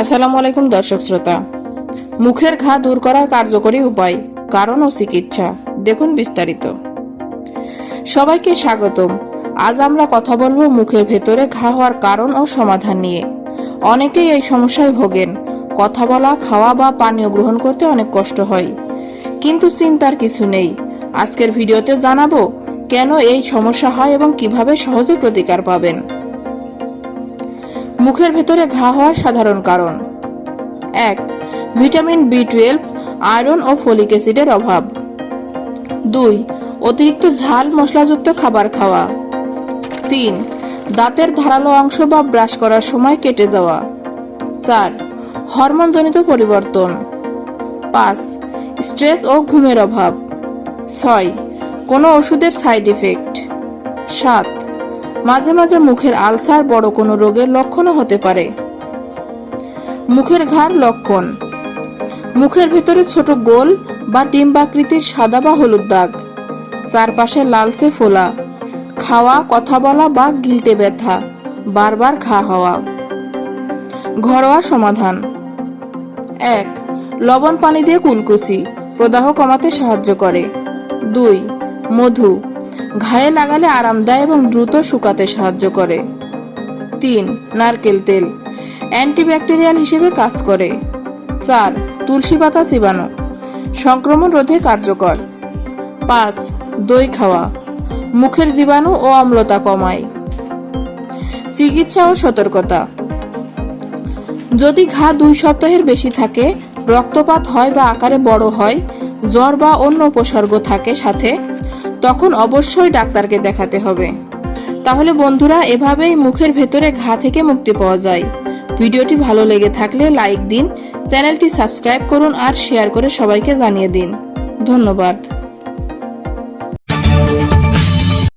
আসসালামু আলাইকুম, দর্শক শ্রোতা। মুখের ঘা দূর করার কার্যকরী উপায় কারণ ও চিকিৎসা। দেখুন বিস্তারিত। সবাইকে স্বাগতম। আজ আমরা কথা বলব মুখের ভেতরে ঘা হওয়ার কারণ ও সমাধান নিয়ে। অনেকেই এই সমস্যায় ভোগেন। কথা বলা, খাওয়া বা পানীয় গ্রহণ করতে অনেক কষ্ট হয়। কিন্তু চিন্তার কিছু নেই। আজকের ভিডিওতে জানাব কেন এই সমস্যা হয় এবং কীভাবে সহজে প্রতিকার পাবেন। মুখের ভেতরে ঘা হওয়ার সাধারণ কারণ। এক, ভিটামিন বি টুয়েলভ আয়রন ও ফলিক অ্যাসিডের অভাব। দুই, অতিরিক্ত ঝাল মশলাযুক্ত খাবার খাওয়া। তিন, দাঁতের ধারালো অংশ বা ব্রাশ করার সময় কেটে যাওয়া। চার, হরমোনজনিত পরিবর্তন। পাঁচ, স্ট্রেস ও ঘুমের অভাব। ছয়, কোনো ওষুধের সাইড ইফেক্ট। সাত মাঝে মাঝে মুখের আলসার বড় কোনো রোগের লক্ষণও হতে পারে। মুখের ঘাড় লক্ষণ। মুখের ভেতরে ছোট গোল বা ডিম্বাকৃতির সাদা বা হলুদ দাগ। চারপাশে লালচে ফোলা। খাওয়া, কথা বলা বা গিলতে ব্যথা। বারবার ঘা হওয়া। ঘরোয়া সমাধান। এক, লবণ পানি দিয়ে কুলকুচি। প্রদাহ কমাতে সাহায্য করে। দুই, মধু। ঘায়ে লাগালে আরাম দেয় এবং দ্রুত শুকাতে সাহায্য করে। তিন, নারকেল তেল। অ্যান্টিব্যাকটেরিয়াল হিসেবে কাজ করে। চার, তুলসী পাতা চিবানো সংক্রমণ রোধে কার্যকর। পাঁচ, দই খাওয়া। মুখের জীবাণু ও অম্লতা কমায়। চিকিৎসা ও সতর্কতা। যদি ঘা দুই সপ্তাহের বেশি থাকে, রক্তপাত হয় বা আকারে বড় হয়, জ্বর বা অন্য উপসর্গ থাকে সাথে তখন অবশ্যই ডাক্তারকে দেখাতে হবে। তাহলে বন্ধুরা, এভাবেই মুখের ভেতরে ঘা থেকে মুক্তি পাওয়া যায়। ভিডিওটি ভালো লেগে থাকলে লাইক দিন, চ্যানেলটি সাবস্ক্রাইব করুন আর শেয়ার করে সবাইকে জানিয়ে দিন। ধন্যবাদ।